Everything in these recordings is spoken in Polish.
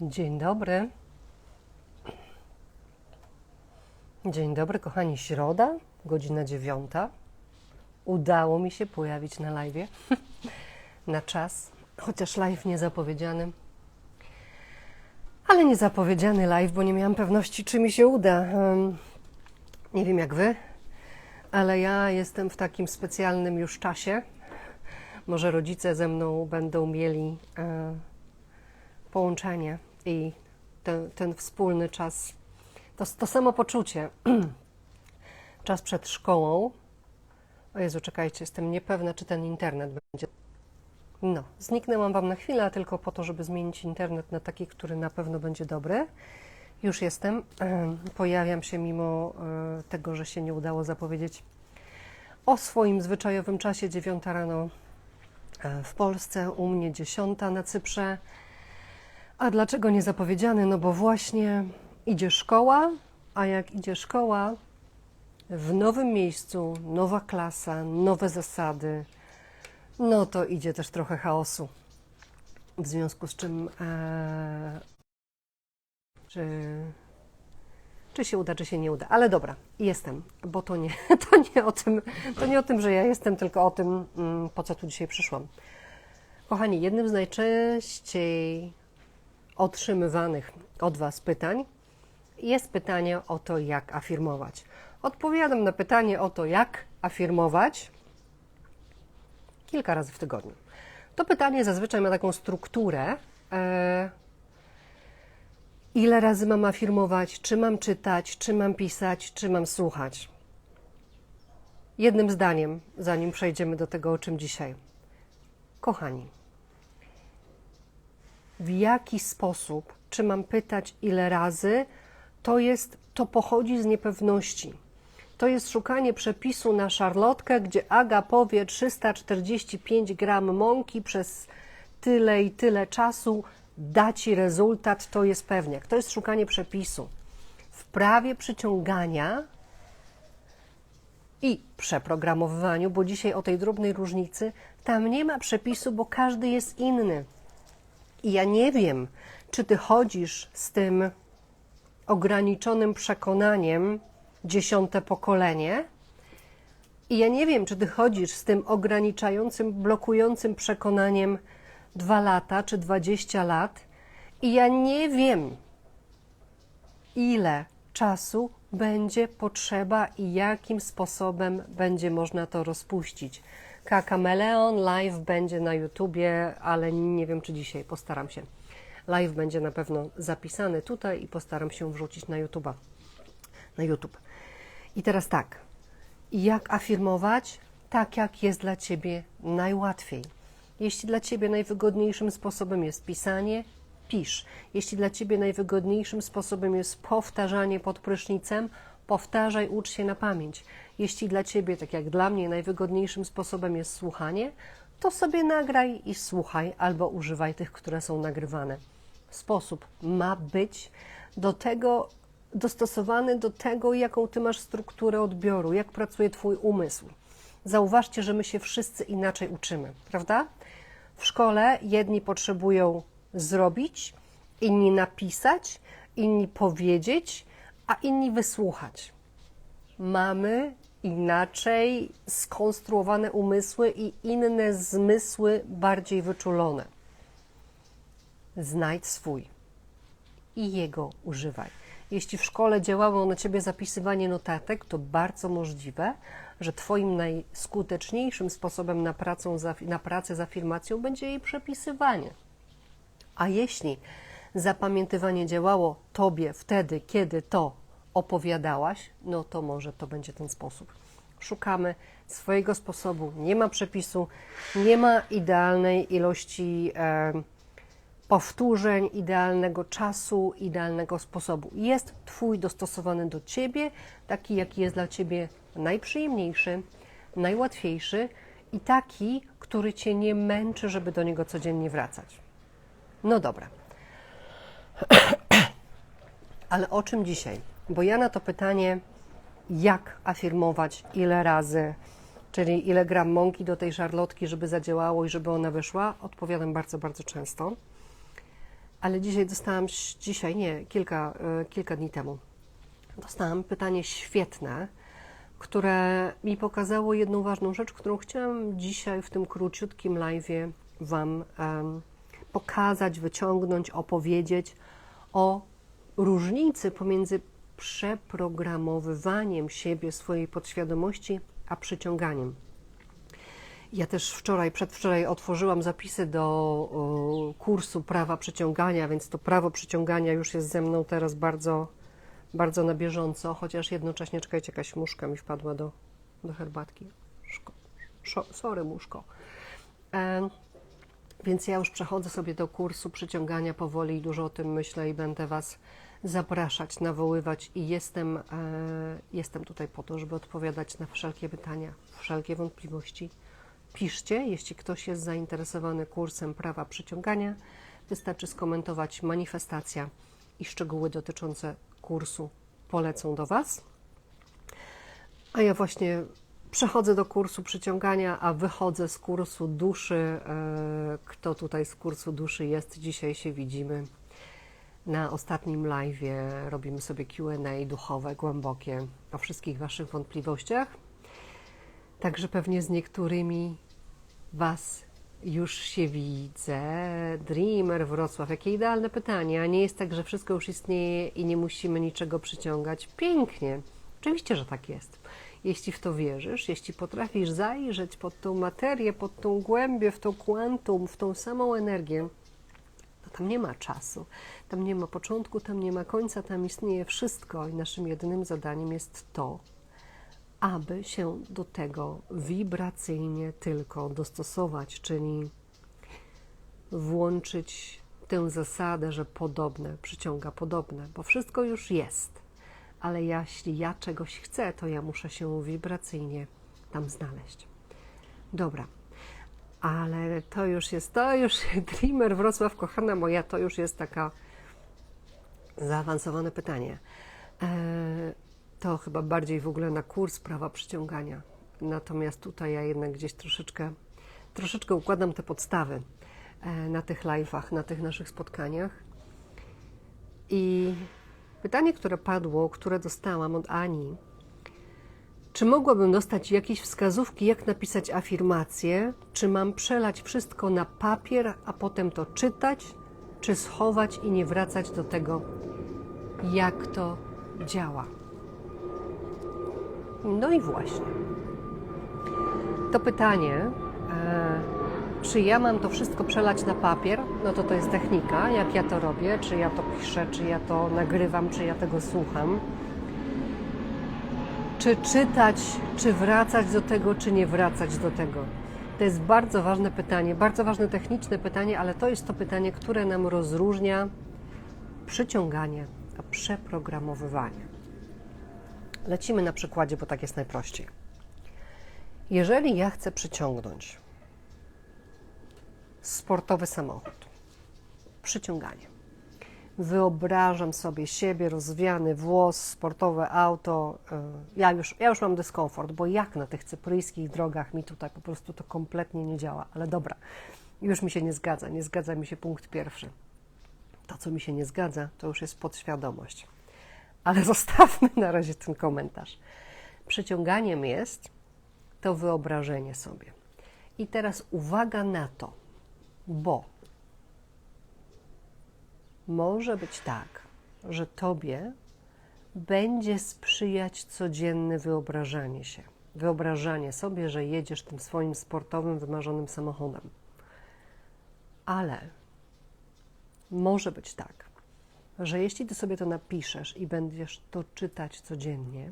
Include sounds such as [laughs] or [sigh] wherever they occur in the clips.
Dzień dobry. Dzień dobry, kochani. Środa, godzina dziewiąta. Udało mi się pojawić na live. [laughs] na czas, chociaż live niezapowiedziany. Ale niezapowiedziany live, bo nie miałam pewności, czy mi się uda. Nie wiem jak wy, ale ja jestem w takim specjalnym już czasie. Może rodzice ze mną będą mieli e, połączenie i ten, ten wspólny czas, to, to samo poczucie, [clears throat] czas przed szkołą. O Jezu, czekajcie, jestem niepewna, czy ten internet będzie. No, zniknęłam Wam na chwilę, tylko po to, żeby zmienić internet na taki, który na pewno będzie dobry. Już jestem. Em, [clears throat] Pojawiam się mimo e, tego, że się nie udało zapowiedzieć o swoim zwyczajowym czasie 9 rano e, w Polsce, u mnie 10 na Cyprze. A dlaczego nie zapowiedziany? No bo właśnie idzie szkoła, a jak idzie szkoła, w nowym miejscu, nowa klasa, nowe zasady, no to idzie też trochę chaosu. W związku z czym, e, czy, czy się uda, czy się nie uda. Ale dobra, jestem, bo to nie, [laughs] to nie, o, tym, to nie o tym, że ja jestem, tylko o tym, mm, po co tu dzisiaj przyszłam. Kochani, jednym z najczęściej otrzymywanych od Was pytań jest pytanie o to, jak afirmować. Odpowiadam na pytanie o to, jak afirmować kilka razy w tygodniu. To pytanie zazwyczaj ma taką strukturę. E, ile razy mam afirmować, czy mam czytać, czy mam pisać, czy mam słuchać. Jednym zdaniem, zanim przejdziemy do tego, o czym dzisiaj. Kochani, w jaki sposób, czy mam pytać ile razy, to jest, to pochodzi z niepewności. To jest szukanie przepisu na szarlotkę, gdzie Aga powie 345 gram mąki przez tyle i tyle czasu da ci rezultat, to jest pewniak. To jest szukanie przepisu. W prawie przyciągania i przeprogramowywaniu, bo dzisiaj o tej drobnej różnicy, tam nie ma przepisu, bo każdy jest inny. I ja nie wiem, czy ty chodzisz z tym ograniczonym przekonaniem dziesiąte pokolenie. I ja nie wiem, czy ty chodzisz z tym ograniczającym, blokującym przekonaniem dwa lata czy dwadzieścia lat. I ja nie wiem, ile czasu będzie potrzeba i jakim sposobem będzie można to rozpuścić. Kakameleon live będzie na YouTubie, ale nie wiem czy dzisiaj, postaram się. Live będzie na pewno zapisany tutaj i postaram się wrzucić na YouTube'a. Na YouTube. I teraz tak. Jak afirmować? Tak, jak jest dla Ciebie najłatwiej. Jeśli dla Ciebie najwygodniejszym sposobem jest pisanie, pisz. Jeśli dla Ciebie najwygodniejszym sposobem jest powtarzanie pod prysznicem, powtarzaj, ucz się na pamięć. Jeśli dla Ciebie, tak jak dla mnie, najwygodniejszym sposobem jest słuchanie, to sobie nagraj i słuchaj, albo używaj tych, które są nagrywane. Sposób ma być do tego dostosowany do tego, jaką Ty masz strukturę odbioru, jak pracuje Twój umysł. Zauważcie, że my się wszyscy inaczej uczymy, prawda? W szkole jedni potrzebują zrobić, inni napisać, inni powiedzieć, a inni wysłuchać. Mamy inaczej skonstruowane umysły i inne zmysły bardziej wyczulone. Znajdź swój i jego używaj. Jeśli w szkole działało na ciebie zapisywanie notatek, to bardzo możliwe, że Twoim najskuteczniejszym sposobem na, pracą, na pracę z afirmacją będzie jej przepisywanie. A jeśli zapamiętywanie działało Tobie wtedy, kiedy to opowiadałaś, no to może to będzie ten sposób. Szukamy swojego sposobu, nie ma przepisu, nie ma idealnej ilości e, powtórzeń, idealnego czasu, idealnego sposobu. Jest Twój dostosowany do Ciebie, taki jaki jest dla Ciebie najprzyjemniejszy, najłatwiejszy i taki, który Cię nie męczy, żeby do niego codziennie wracać. No dobra. [clears throat] Ale o czym dzisiaj? Bo ja na to pytanie, jak afirmować, ile razy, czyli ile gram mąki do tej szarlotki, żeby zadziałało i żeby ona wyszła, odpowiadam bardzo, bardzo często. Ale dzisiaj dostałam, dzisiaj nie, kilka, e, kilka dni temu, dostałam pytanie świetne, które mi pokazało jedną ważną rzecz, którą chciałam dzisiaj w tym króciutkim live'ie Wam pokazać, wyciągnąć, opowiedzieć o różnicy pomiędzy przeprogramowywaniem siebie, swojej podświadomości, a przyciąganiem. Ja też wczoraj, przedwczoraj otworzyłam zapisy do kursu prawa przyciągania, więc to prawo przyciągania już jest ze mną teraz bardzo, bardzo na bieżąco, chociaż jednocześnie, czekajcie, jakaś muszka mi wpadła do, do herbatki. Szko, szo, sorry, muszko. E, więc ja już przechodzę sobie do kursu przyciągania powoli i dużo o tym myślę i będę Was zapraszać, nawoływać i jestem, e, jestem tutaj po to, żeby odpowiadać na wszelkie pytania, wszelkie wątpliwości. Piszcie, jeśli ktoś jest zainteresowany kursem prawa przyciągania, wystarczy skomentować manifestacja i szczegóły dotyczące kursu polecą do Was. A ja właśnie przechodzę do kursu przyciągania, a wychodzę z kursu duszy. E, kto tutaj z kursu duszy jest? Dzisiaj się widzimy na ostatnim live. Robimy sobie QA duchowe, głębokie o wszystkich Waszych wątpliwościach. Także pewnie z niektórymi Was już się widzę. Dreamer Wrocław, jakie idealne pytanie. A nie jest tak, że wszystko już istnieje i nie musimy niczego przyciągać? Pięknie. Oczywiście, że tak jest. Jeśli w to wierzysz, jeśli potrafisz zajrzeć pod tą materię, pod tą głębię, w tą kwantum, w tą samą energię, to tam nie ma czasu, tam nie ma początku, tam nie ma końca, tam istnieje wszystko i naszym jedynym zadaniem jest to, aby się do tego wibracyjnie tylko dostosować, czyli włączyć tę zasadę, że podobne przyciąga podobne, bo wszystko już jest. Ale jeśli ja czegoś chcę, to ja muszę się wibracyjnie tam znaleźć. Dobra, ale to już jest, to już [laughs] Dreamer Wrocław, kochana moja, to już jest taka zaawansowane pytanie. Eee, to chyba bardziej w ogóle na kurs prawa przyciągania. Natomiast tutaj ja jednak gdzieś troszeczkę, troszeczkę układam te podstawy e, na tych live'ach, na tych naszych spotkaniach. I pytanie, które padło, które dostałam od Ani, czy mogłabym dostać jakieś wskazówki, jak napisać afirmację? Czy mam przelać wszystko na papier, a potem to czytać? Czy schować i nie wracać do tego, jak to działa? No i właśnie. To pytanie, e, czy ja mam to wszystko przelać na papier, no to to jest technika, jak ja to robię, czy ja to piszę, czy ja to nagrywam, czy ja tego słucham. Czy czytać, czy wracać do tego, czy nie wracać do tego. To jest bardzo ważne pytanie, bardzo ważne techniczne pytanie, ale to jest to pytanie, które nam rozróżnia przyciąganie, a przeprogramowywanie. Lecimy na przykładzie, bo tak jest najprościej. Jeżeli ja chcę przyciągnąć sportowy samochód, przyciąganie, wyobrażam sobie siebie, rozwiany włos, sportowe auto, y, ja już, ja już mam dyskomfort, bo jak na tych cypryjskich drogach mi tutaj po prostu to kompletnie nie działa, ale dobra, już mi się nie zgadza, nie zgadza mi się punkt pierwszy. To, co mi się nie zgadza, to już jest podświadomość ale [laughs] zostawmy na razie ten komentarz. Przyciąganiem jest to wyobrażenie sobie. I teraz uwaga na to, bo może być tak, że tobie będzie sprzyjać codzienne wyobrażanie się. Wyobrażanie sobie, że jedziesz tym swoim sportowym, wymarzonym samochodem. Ale może być tak, że jeśli ty sobie to napiszesz i będziesz to czytać codziennie,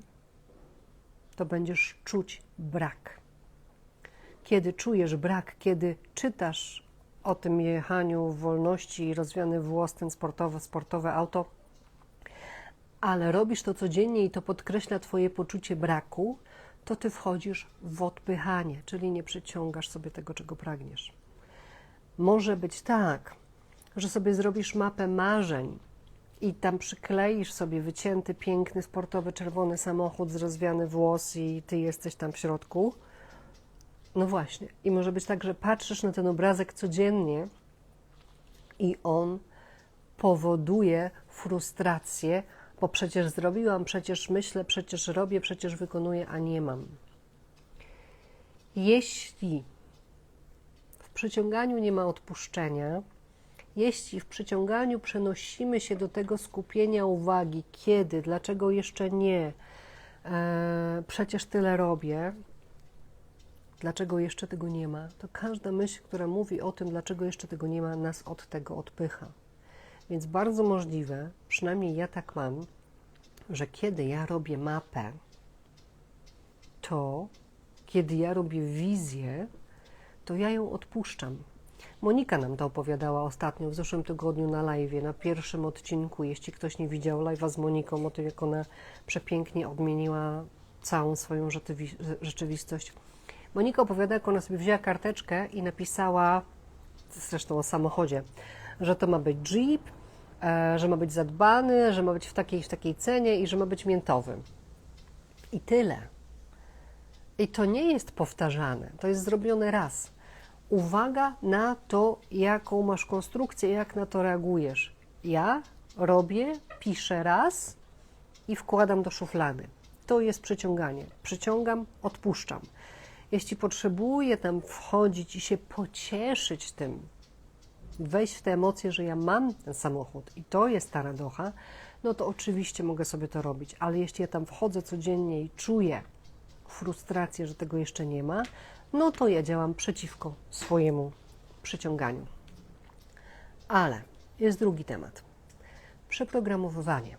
to będziesz czuć brak. Kiedy czujesz brak, kiedy czytasz o tym jechaniu w wolności i rozwiany włos, ten sportowe, sportowe auto, ale robisz to codziennie i to podkreśla Twoje poczucie braku, to Ty wchodzisz w odpychanie, czyli nie przyciągasz sobie tego, czego pragniesz. Może być tak, że sobie zrobisz mapę marzeń, i tam przykleisz sobie wycięty, piękny, sportowy, czerwony samochód z rozwiany włos i ty jesteś tam w środku. No właśnie. I może być tak, że patrzysz na ten obrazek codziennie i on powoduje frustrację, bo przecież zrobiłam, przecież myślę, przecież robię, przecież wykonuję, a nie mam. Jeśli w przyciąganiu nie ma odpuszczenia, jeśli w przyciąganiu przenosimy się do tego skupienia uwagi, kiedy, dlaczego jeszcze nie, e, przecież tyle robię, dlaczego jeszcze tego nie ma, to każda myśl, która mówi o tym, dlaczego jeszcze tego nie ma, nas od tego odpycha. Więc bardzo możliwe, przynajmniej ja tak mam, że kiedy ja robię mapę, to kiedy ja robię wizję, to ja ją odpuszczam. Monika nam to opowiadała ostatnio w zeszłym tygodniu na live, na pierwszym odcinku. Jeśli ktoś nie widział live'a z Moniką o tym, jak ona przepięknie odmieniła całą swoją rzeczywi- rzeczywistość. Monika opowiada, jak ona sobie wzięła karteczkę i napisała, zresztą o samochodzie, że to ma być Jeep, e, że ma być zadbany, że ma być w takiej w takiej cenie i że ma być miętowy. I tyle. I to nie jest powtarzane, to jest zrobione raz. Uwaga na to, jaką masz konstrukcję, jak na to reagujesz. Ja robię, piszę raz i wkładam do szuflady. To jest przyciąganie. Przyciągam, odpuszczam. Jeśli potrzebuję tam wchodzić i się pocieszyć tym, wejść w te emocje, że ja mam ten samochód i to jest ta radocha, no to oczywiście mogę sobie to robić. Ale jeśli ja tam wchodzę codziennie i czuję frustrację, że tego jeszcze nie ma, no to ja działam przeciwko swojemu przyciąganiu. Ale jest drugi temat. Przeprogramowywanie.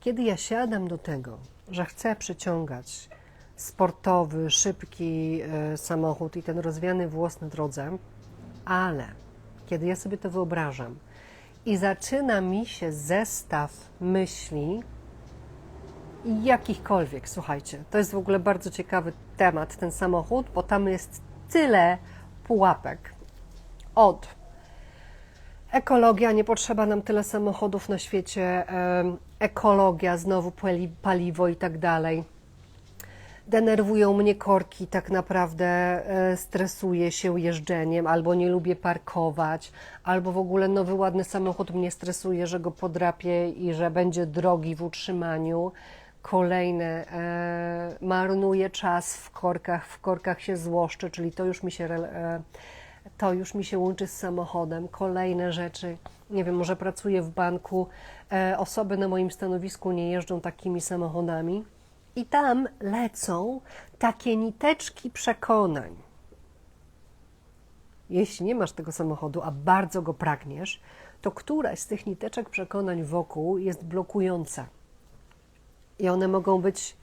Kiedy ja siadam do tego, że chcę przyciągać sportowy, szybki e, samochód i ten rozwiany włos na drodze, ale kiedy ja sobie to wyobrażam i zaczyna mi się zestaw myśli, jakichkolwiek, słuchajcie, to jest w ogóle bardzo ciekawy temat, ten samochód, bo tam jest tyle pułapek. Od ekologia, nie potrzeba nam tyle samochodów na świecie, ekologia, znowu pali- paliwo i tak dalej. Denerwują mnie korki, tak naprawdę e, stresuję się jeżdżeniem, albo nie lubię parkować, albo w ogóle nowy ładny samochód mnie stresuje, że go podrapię i że będzie drogi w utrzymaniu. Kolejne, e, marnuję czas w korkach, w korkach się złoszczę, czyli to już mi się, e, to już mi się łączy z samochodem. Kolejne rzeczy, nie wiem, może pracuję w banku, e, osoby na moim stanowisku nie jeżdżą takimi samochodami. I tam lecą takie niteczki przekonań. Jeśli nie masz tego samochodu, a bardzo go pragniesz, to któraś z tych niteczek przekonań wokół jest blokująca. I one mogą być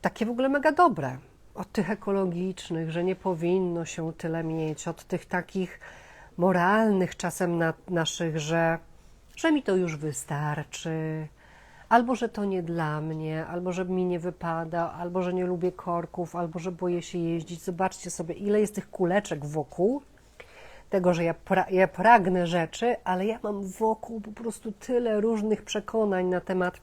takie w ogóle mega dobre. Od tych ekologicznych, że nie powinno się tyle mieć, od tych takich moralnych czasem na, naszych, że, że mi to już wystarczy, albo że to nie dla mnie, albo że mi nie wypada, albo że nie lubię korków, albo że boję się jeździć. Zobaczcie sobie, ile jest tych kuleczek wokół tego, że ja, pra ja pragnę rzeczy, ale ja mam wokół po prostu tyle różnych przekonań na temat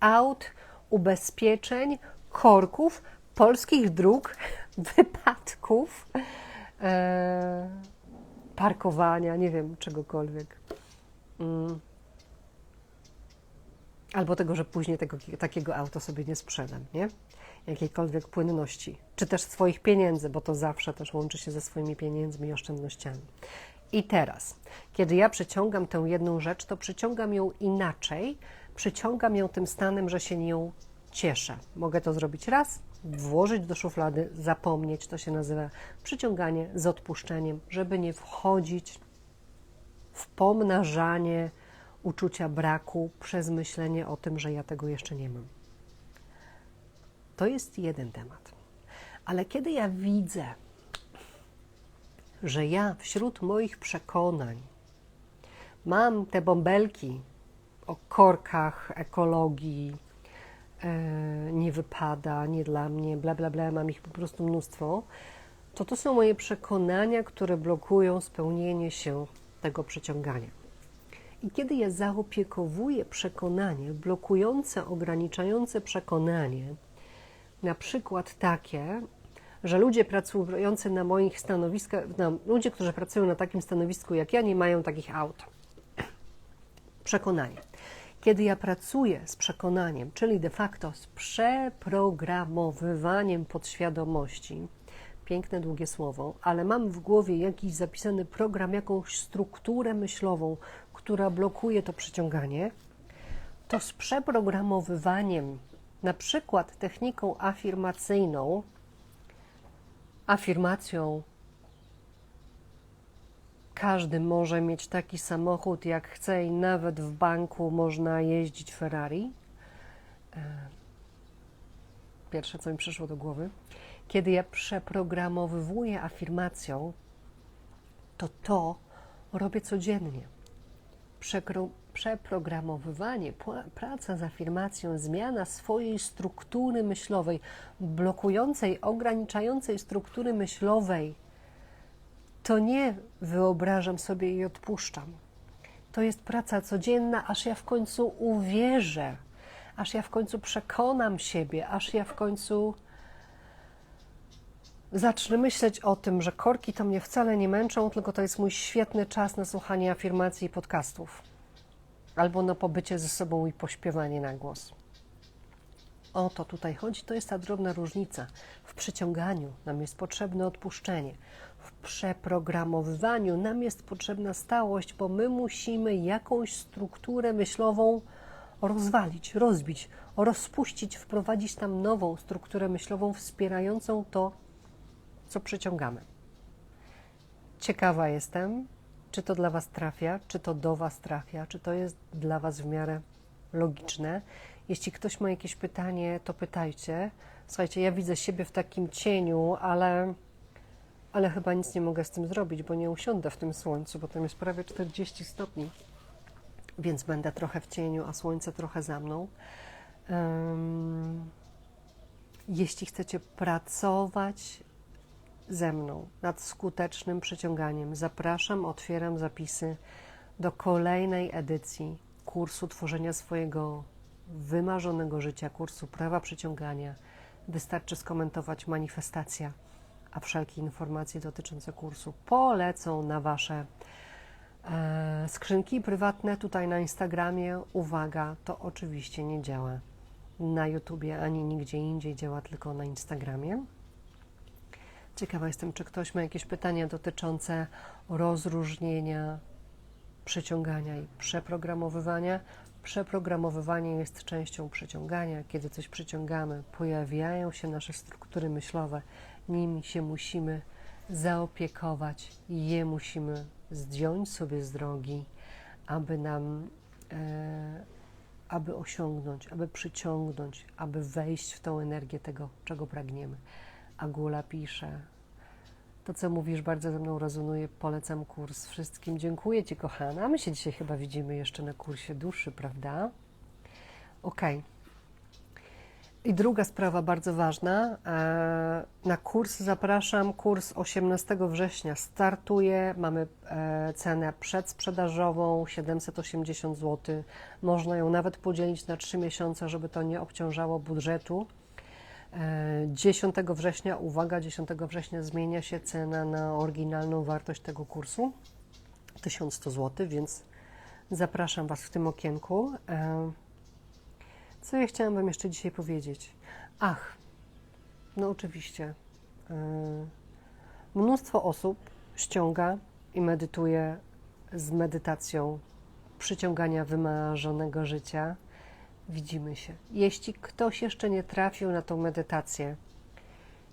aut, ubezpieczeń, korków, polskich dróg, [laughs] wypadków, e, parkowania, nie wiem, czegokolwiek. Mm. Albo tego, że później tego, takiego auto sobie nie sprzedam, nie? Jakiejkolwiek płynności, czy też swoich pieniędzy, bo to zawsze też łączy się ze swoimi pieniędzmi i oszczędnościami. I teraz, kiedy ja przyciągam tę jedną rzecz, to przyciągam ją inaczej, przyciągam ją tym stanem, że się nią cieszę. Mogę to zrobić raz, włożyć do szuflady, zapomnieć, to się nazywa przyciąganie z odpuszczeniem, żeby nie wchodzić w pomnażanie uczucia braku przez myślenie o tym, że ja tego jeszcze nie mam. To jest jeden temat. Ale kiedy ja widzę, że ja wśród moich przekonań mam te bąbelki o korkach, ekologii, e, nie wypada, nie dla mnie, bla, bla, bla, mam ich po prostu mnóstwo, to to są moje przekonania, które blokują spełnienie się tego przyciągania. I kiedy ja zaopiekowuję przekonanie, blokujące, ograniczające przekonanie, na przykład takie, że ludzie pracujący na moich stanowiskach, no, ludzie, którzy pracują na takim stanowisku jak ja, nie mają takich aut. Przekonanie. Kiedy ja pracuję z przekonaniem, czyli de facto z przeprogramowywaniem podświadomości, piękne, długie słowo, ale mam w głowie jakiś zapisany program, jakąś strukturę myślową, która blokuje to przyciąganie, to z przeprogramowywaniem, na przykład techniką afirmacyjną, afirmacją każdy może mieć taki samochód jak chce i nawet w banku można jeździć Ferrari. E, pierwsze, co mi przyszło do głowy. Kiedy ja przeprogramowywuję afirmacją, to to robię codziennie. Przeprogramowywanie, praca z afirmacją, zmiana swojej struktury myślowej, blokującej, ograniczającej struktury myślowej, to nie wyobrażam sobie i odpuszczam. To jest praca codzienna, aż ja w końcu uwierzę, aż ja w końcu przekonam siebie, aż ja w końcu zacznę myśleć o tym, że korki to mnie wcale nie męczą, tylko to jest mój świetny czas na słuchanie afirmacji i podcastów. Albo na pobycie ze sobą i pośpiewanie na głos. O to tutaj chodzi, to jest ta drobna różnica. W przyciąganiu nam jest potrzebne odpuszczenie, w przeprogramowywaniu nam jest potrzebna stałość, bo my musimy jakąś strukturę myślową rozwalić, rozbić, rozpuścić, wprowadzić tam nową strukturę myślową wspierającą to, co przyciągamy. Ciekawa jestem, czy to dla Was trafia, czy to do Was trafia, czy to jest dla Was w miarę logiczne. Jeśli ktoś ma jakieś pytanie, to pytajcie. Słuchajcie, ja widzę siebie w takim cieniu, ale, ale chyba nic nie mogę z tym zrobić, bo nie usiądę w tym słońcu, bo tam jest prawie 40 stopni, więc będę trochę w cieniu, a słońce trochę za mną. Um, jeśli chcecie pracować ze mną nad skutecznym przyciąganiem, zapraszam, otwieram zapisy do kolejnej edycji kursu tworzenia swojego wymarzonego życia, kursu prawa przyciągania. Wystarczy skomentować manifestacja, a wszelkie informacje dotyczące kursu polecą na Wasze e, skrzynki prywatne tutaj na Instagramie. Uwaga, to oczywiście nie działa na YouTubie ani nigdzie indziej, działa tylko na Instagramie. Ciekawa jestem, czy ktoś ma jakieś pytania dotyczące rozróżnienia przyciągania i przeprogramowywania. Przeprogramowywanie jest częścią przyciągania. Kiedy coś przyciągamy, pojawiają się nasze struktury myślowe, nimi się musimy zaopiekować, je musimy zdjąć sobie z drogi, aby nam, e, aby osiągnąć, aby przyciągnąć, aby wejść w tą energię tego, czego pragniemy. Agula pisze, to, co mówisz, bardzo ze mną rezonuje. Polecam kurs wszystkim. Dziękuję Ci, kochana. My się dzisiaj chyba widzimy jeszcze na kursie duszy, prawda? Ok. I druga sprawa bardzo ważna. E, na kurs zapraszam. Kurs 18 września startuje. Mamy e, cenę przedsprzedażową 780 zł. Można ją nawet podzielić na 3 miesiące, żeby to nie obciążało budżetu. 10 września, uwaga, 10 września zmienia się cena na oryginalną wartość tego kursu 1100 zł, więc zapraszam Was w tym okienku. E, co ja chciałam Wam jeszcze dzisiaj powiedzieć? Ach, no oczywiście. E, mnóstwo osób ściąga i medytuje z medytacją przyciągania wymarzonego życia widzimy się. Jeśli ktoś jeszcze nie trafił na tą medytację,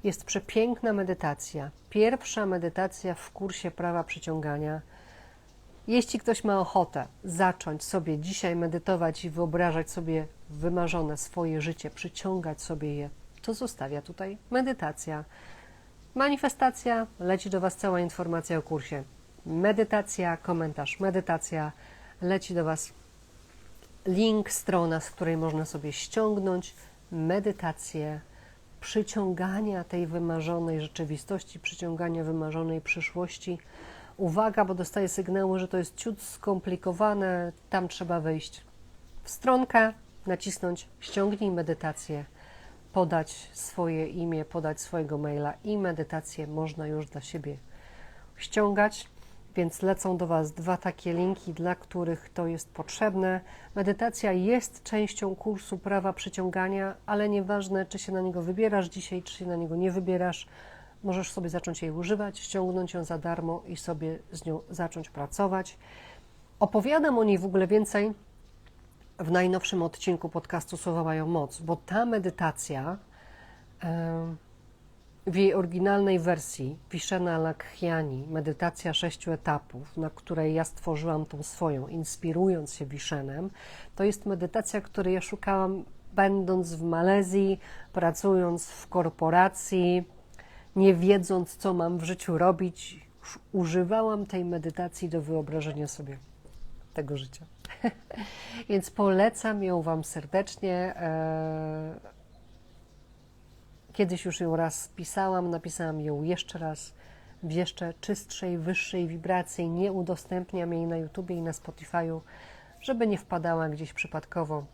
jest przepiękna medytacja. Pierwsza medytacja w kursie prawa przyciągania. Jeśli ktoś ma ochotę zacząć sobie dzisiaj medytować i wyobrażać sobie wymarzone swoje życie, przyciągać sobie je, to zostawia tutaj medytacja. Manifestacja, leci do Was cała informacja o kursie. Medytacja, komentarz, medytacja, leci do Was link, strona, z której można sobie ściągnąć medytację przyciągania tej wymarzonej rzeczywistości, przyciągania wymarzonej przyszłości. Uwaga, bo dostaję sygnały, że to jest ciut skomplikowane. Tam trzeba wejść w stronkę, nacisnąć ściągnij medytację, podać swoje imię, podać swojego maila i medytację można już dla siebie ściągać. Więc lecą do Was dwa takie linki, dla których to jest potrzebne. Medytacja jest częścią kursu prawa przyciągania, ale nieważne, czy się na niego wybierasz dzisiaj, czy się na niego nie wybierasz, możesz sobie zacząć jej używać, ściągnąć ją za darmo i sobie z nią zacząć pracować. Opowiadam o niej w ogóle więcej w najnowszym odcinku podcastu Słowa mają moc, bo ta medytacja em, w jej oryginalnej wersji Vishana Lakhiani, medytacja sześciu etapów, na której ja stworzyłam tą swoją, inspirując się Vishenem, to jest medytacja, której ja szukałam będąc w Malezji, pracując w korporacji, nie wiedząc, co mam w życiu robić, używałam tej medytacji do wyobrażenia sobie tego życia. [laughs] Więc polecam ją Wam serdecznie. Kiedyś już ją raz spisałam, napisałam ją jeszcze raz w jeszcze czystszej, wyższej wibracji. Nie udostępniam jej na YouTubie i na Spotify'u, żeby nie wpadała gdzieś przypadkowo,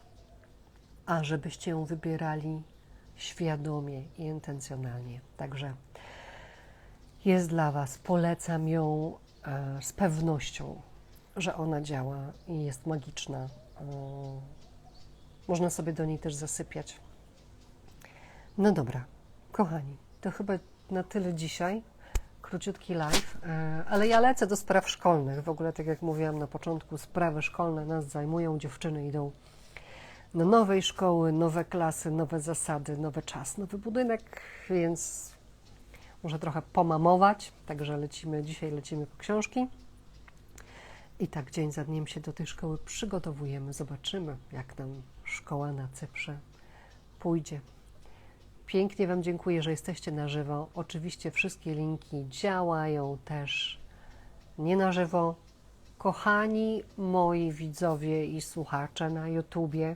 a żebyście ją wybierali świadomie i intencjonalnie. Także jest dla Was. Polecam ją e, z pewnością, że ona działa i jest magiczna. E, Można sobie do niej też zasypiać. No dobra, kochani, to chyba na tyle dzisiaj. Króciutki live, e, ale ja lecę do spraw szkolnych. W ogóle, tak jak mówiłam na początku, sprawy szkolne nas zajmują. Dziewczyny idą do nowej szkoły, nowe klasy, nowe zasady, nowy czas, nowy budynek, więc muszę trochę pomamować. Także lecimy, dzisiaj lecimy po książki. I tak dzień za dniem się do tej szkoły przygotowujemy. Zobaczymy, jak nam szkoła na Cyprze pójdzie. Pięknie Wam dziękuję, że jesteście na żywo. Oczywiście wszystkie linki działają też nie na żywo. Kochani moi widzowie i słuchacze na YouTubie,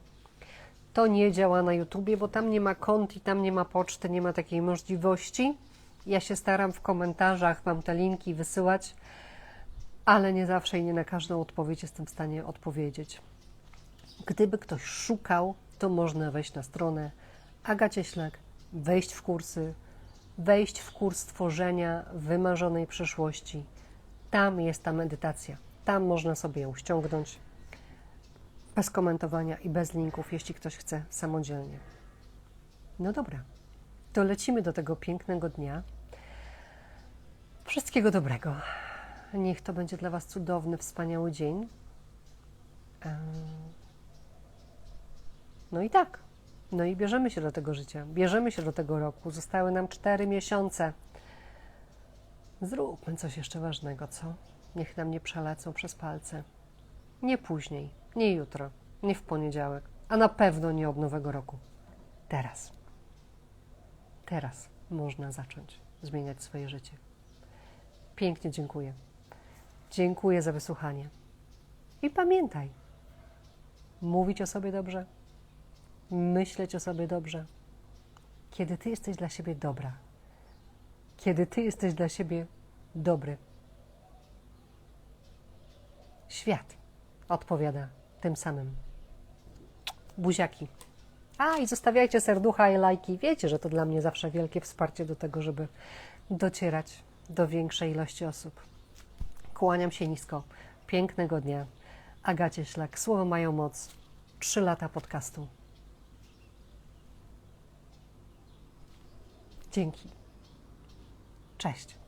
to nie działa na YouTubie, bo tam nie ma kont i tam nie ma poczty, nie ma takiej możliwości. Ja się staram w komentarzach Wam te linki wysyłać, ale nie zawsze i nie na każdą odpowiedź jestem w stanie odpowiedzieć. Gdyby ktoś szukał, to można wejść na stronę Agacie Ślak, wejść w kursy, wejść w kurs tworzenia wymarzonej przyszłości. Tam jest ta medytacja. Tam można sobie ją ściągnąć bez komentowania i bez linków, jeśli ktoś chce samodzielnie. No dobra, to lecimy do tego pięknego dnia. Wszystkiego dobrego. Niech to będzie dla Was cudowny, wspaniały dzień. No i tak. No i bierzemy się do tego życia, bierzemy się do tego roku. Zostały nam cztery miesiące. Zróbmy coś jeszcze ważnego, co? Niech nam nie przelecą przez palce. Nie później, nie jutro, nie w poniedziałek, a na pewno nie od nowego roku. Teraz. Teraz można zacząć zmieniać swoje życie. Pięknie dziękuję. Dziękuję za wysłuchanie. I pamiętaj, mówić o sobie dobrze, myśleć o sobie dobrze. Kiedy ty jesteś dla siebie dobra, kiedy ty jesteś dla siebie dobry, świat odpowiada tym samym. Buziaki. A i zostawiajcie serducha i lajki. Wiecie, że to dla mnie zawsze wielkie wsparcie do tego, żeby docierać do większej ilości osób. Kłaniam się nisko. Pięknego dnia. Agacie Ślak. Słowo mają moc. Trzy lata podcastu. Dzięki. Cześć.